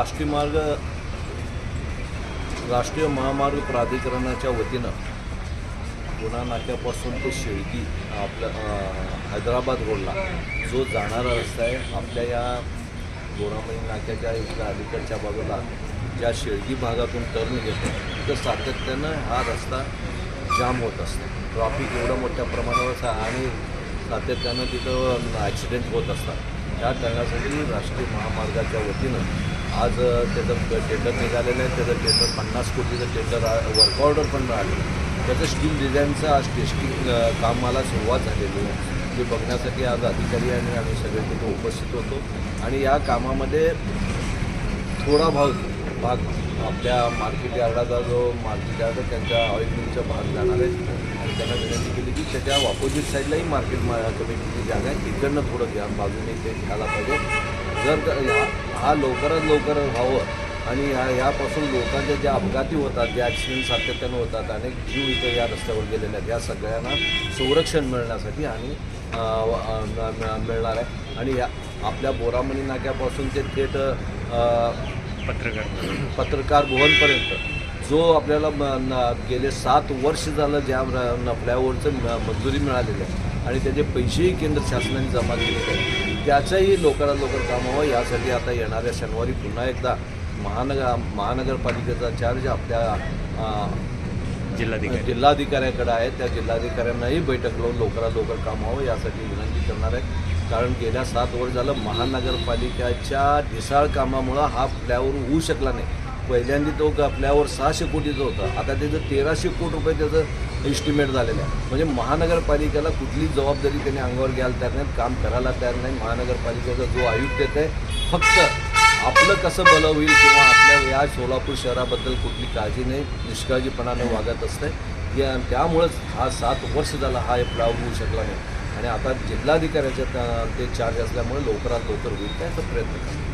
राष्ट्रीय मार्ग राष्ट्रीय महामार्ग प्राधिकरणाच्या वतीनं पुणा नाक्यापासून ते शेळकी आपल्या हैदराबाद रोडला जो जाणारा रस्ता आहे आपल्या या गोरामणी नाक्याच्या इथल्या अलीकडच्या बाजूला ज्या शेळकी भागातून टर्न घेतो तिथं सातत्यानं हा रस्ता जाम होत असतो. ट्रॉफिक एवढं मोठ्या प्रमाणावर आणि सातत्यानं तिथं ॲक्सिडेंट होत असतात. त्या करण्यासाठी राष्ट्रीय महामार्गाच्या वतीनं आज त्याचं टेंडर निघालेलं आहे. त्याचं टेंडर पन्नास कोटीचं टेंडर वर्क ऑर्डर पण राहिलं त्याचं स्टील डिझाईनचं आज टेस्टिंग कामाला सुरुवात झालेली आहे. ते बघण्यासाठी आज अधिकारी आणि आम्ही सगळे तिथे उपस्थित होतो. आणि या कामामध्ये थोडा भाग भाग आपल्या मार्केट यार्डाचा जो मार्केट यार्ड त्यांच्या ऑइल मिलचा भाग जाणार आहे. आणि त्यांना विनंती केली की त्याच्या ऑपोजिट साईडलाही मार्केट मा कमिटीची जागा आहे. तिकडनं थोडं घ्या. बाजूने ते घ्यायला पाहिजे जर हा लवकरात लवकर व्हावं आणि ह्या ह्यापासून लोकांच्या ज्या अपघाती होतात जे ॲक्सिडेंट सातत्यानं होतात अनेक जीव इथं या रस्त्यावर गेलेले आहेत. या सगळ्यांना संरक्षण मिळण्यासाठी आणि मिळणार आहे. आणि या आपल्या बोरामणी नाक्यापासून ते थेट पत्रकार पत्रकार भवनपर्यंत. जो आपल्याला गेले सात वर्ष झालं ज्या फ्लायओव्हरचं म- मंजुरी मिळालेली आहे. आणि त्याचे पैसेही केंद्र शासनाने जमा केलेले आहेत. त्याचंही लवकरात लवकर काम व्हावं यासाठी आता येणाऱ्या शनिवारी पुन्हा एकदा महानगर महानगरपालिकेचा चार्ज आपल्या जिल्हाधिकारी. जिल्हाधिकाऱ्याकडे आहे. त्या जिल्हाधिकाऱ्यांनाही बैठक लावून लवकरात लवकर काम व्हावं यासाठी विनंती करणार आहे. कारण गेल्या सात वर्ष झालं महानगरपालिकेच्या ढिसाळ कामामुळं हा फ्लायओव्हर होऊ शकला नाही. पहिल्यांदा तो ग- सहाशे कोटीचं होतं. आता त्याचं तेराशे कोटी रुपये त्याचं एस्टिमेट झालेलं आहे. म्हणजे महानगरपालिकेला कुठली जबाबदारी त्यांनी अंगावर घ्यायला तयार नाही काम करायला तयार नाही. महानगरपालिकेचा जो आयुक्त येत आहे फक्त आपलं कसं बलं होईल किंवा आपल्या या सोलापूर शहराबद्दल कुठली काळजी नाही निष्काळजीपणाने वागत असते या त्यामुळंच हा सात वर्ष झाला हा प्लाव होऊ शकला नाही. आणि आता जिल्हाधिकाऱ्याच्या ते चार्ज असल्यामुळे लवकरात लवकर होईल त्याचा प्रयत्न करतो.